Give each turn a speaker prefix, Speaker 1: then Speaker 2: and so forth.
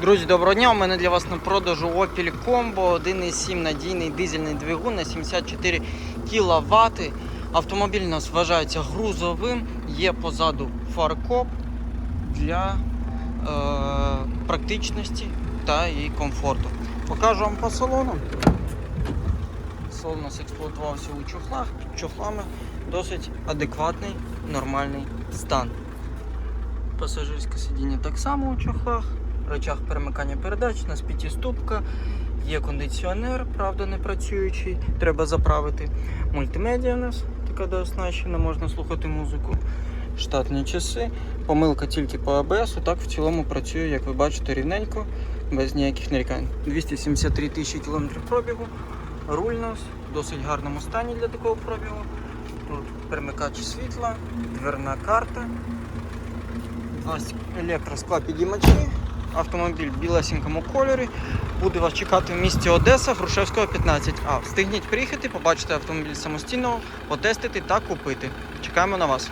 Speaker 1: Друзі, доброго дня! У мене для вас на продажу Opel Combo 1,7 надійний дизельний двигун на 74 кВт. Автомобіль у нас вважається грузовим, є позаду фаркоп для е, практичності та і комфорту. Покажу вам по салону. Салон у нас експлуатувався у чохлах, під чохлами досить адекватний, нормальний стан. Пасажирське сидіння так само у чохлах, речах перемикання передач, у нас п'ятиступка, є кондиціонер, правда не працюючий, треба заправити. Мультимедіа у нас така дооснащена, можна слухати музику. Штатні часи, помилка тільки по АБС, так в цілому працює, як ви бачите, рівненько, без ніяких нарікань. 273 тисячі кілометрів пробігу. Руль нас в досить гарному стані для такого пробігу. Тут перемикач світла, дверна карта. Два електроскла підіймачі. Автомобіль в білесінькому кольорі. Буде вас чекати в місті Одеса, Грушевського 15А. Встигніть приїхати, побачити автомобіль самостійно, потестити та купити. Чекаємо на вас.